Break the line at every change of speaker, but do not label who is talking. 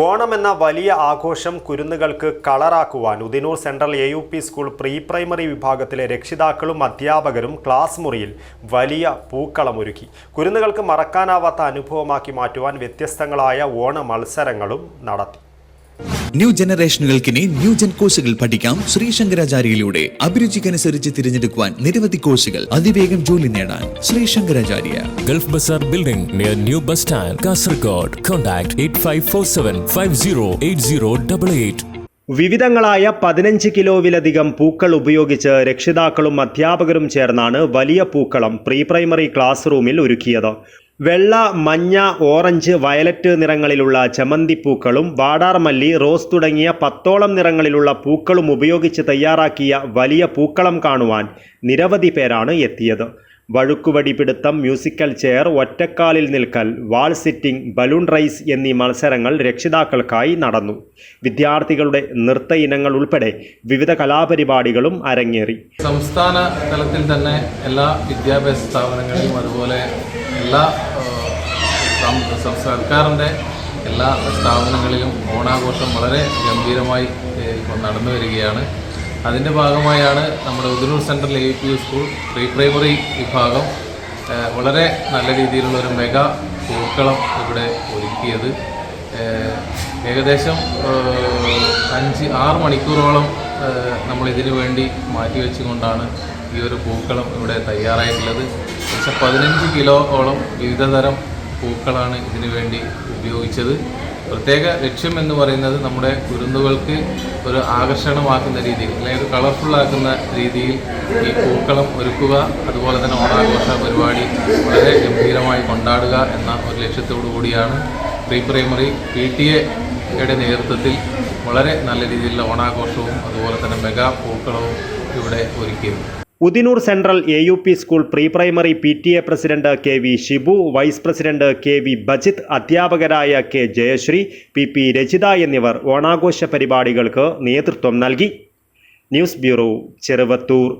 ഓണം എന്ന വലിയ ആഘോഷം കുരുന്നുകൾക്ക് കളറാക്കുവാൻ Udinur central A U P school pre primary വിഭാഗത്തിലെ രക്ഷിതാക്കളും അധ്യാപകരും ക്ലാസ് മുറിയിൽ വലിയ പൂക്കളമൊരുക്കി. കുരുന്നുകൾക്ക് മറക്കാനാവാത്ത അനുഭവമാക്കി മാറ്റുവാൻ വ്യത്യസ്തങ്ങളായ ഓണ മത്സരങ്ങളും നടത്തി.
ന്യൂ ജനറേഷനുകൾക്കിനി ന്യൂ ജൻ കോഴ്സുകൾ പഠിക്കാം ശ്രീശങ്കരാചാര്യയിലൂടെ അഭിരുചിക്കനുസരിച്ച് തിരഞ്ഞെടുക്കുവാൻ നിരവധി കോഴ്സുകൾ അതിവേഗം ജോലി നേടാൻ Sree Sankaracharya
Gulf Bazaar Building near New Bus Stand, Kasargod. Contact 8547 508088.
വിവിധങ്ങളായ പതിനഞ്ച് കിലോവിലധികം പൂക്കൾ ഉപയോഗിച്ച് രക്ഷിതാക്കളും അധ്യാപകരും ചേർന്നാണ് വലിയ പൂക്കളം പ്രീ പ്രൈമറി ക്ലാസ് റൂമിൽ ഒരുക്കിയത് വെള്ള മഞ്ഞ ഓറഞ്ച് വയലറ്റ് നിറങ്ങളിലുള്ള ചമന്തിപ്പൂക്കളും വാടാർമല്ലി റോസ് തുടങ്ങിയ പത്തോളം നിറങ്ങളിലുള്ള പൂക്കളും ഉപയോഗിച്ച് തയ്യാറാക്കിയ വലിയ പൂക്കളം കാണുവാൻ നിരവധി പേരാണ് എത്തിയത്. വഴുക്കുവടി പിടുത്തം മ്യൂസിക്കൽ ചെയർ ഒറ്റക്കാലിൽ നിൽക്കൽ വാൾ സിറ്റിംഗ് ബലൂൺ റൈസ് എന്നീ മത്സരങ്ങൾ രക്ഷിതാക്കൾക്കായി നടന്നു. വിദ്യാർത്ഥികളുടെ നൃത്ത ഇനങ്ങൾ ഉൾപ്പെടെ വിവിധ കലാപരിപാടികളും അരങ്ങേറി.
സംസ്ഥാന തലത്തിൽ തന്നെ എല്ലാ വിദ്യാഭ്യാസ സ്ഥാപനങ്ങളിലും അതുപോലെ എല്ലാ സർക്കാരിന്റെ എല്ലാ സ്ഥാപനങ്ങളിലും ഓണാഘോഷം വളരെ ഗംഭീരമായി നടന്നു വരികയാണ് അതിന്റെ ഭാഗമായാണ് നമ്മുടെ Udinur central A P school pre primary വിഭാഗം വളരെ നല്ല രീതിയിലുള്ള ഒരു മെഗാ പൂക്കളം ഇവിടെ ഒരുക്കിയത്. ഏകദേശം അഞ്ച് ആറ് മണിക്കൂറോളം നമ്മൾ ഇതിനു വേണ്ടി മാറ്റിവെച്ചുകൊണ്ടാണ് ഈ ഒരു പൂക്കളം ഇവിടെ തയ്യാറായിട്ടുള്ളത്. പക്ഷേ പതിനഞ്ച് കിലോയോളം വിവിധതരം പൂക്കളാണ് ഇതിനു വേണ്ടി ഉപയോഗിച്ചത്. പ്രത്യേക ലക്ഷ്യം എന്ന് പറയുന്നത് നമ്മുടെ കുരുന്നുകൾക്ക് ഒരു ആകർഷണമാക്കുന്ന രീതിയിൽ അല്ലെങ്കിൽ ഒരു കളർഫുൾ ആക്കുന്ന രീതിയിൽ ഈ പൂക്കളം ഒരുക്കുക അതുപോലെ തന്നെ ഓണാഘോഷ പരിപാടി വളരെ ഗംഭീരമായി കൊണ്ടാടുക എന്ന ഒരു ലക്ഷ്യത്തോടു കൂടിയാണ് പ്രീ പ്രൈമറി പി ടി എയുടെ നേതൃത്വത്തിൽ വളരെ നല്ല രീതിയിലുള്ള ഓണാഘോഷവും അതുപോലെ തന്നെ മെഗാ പൂക്കളവും ഇവിടെ ഒരുക്കിയത്
Udinur central A U P school pre primary P T A president K V Shibu vice president K V Bajith അധ്യാപകരായ K Jayashree P P Rachitha എന്നിവർ ഓണാഘോഷ പരിപാടികൾക്ക് നേതൃത്വം നൽകി. News bureau Cheruvathur.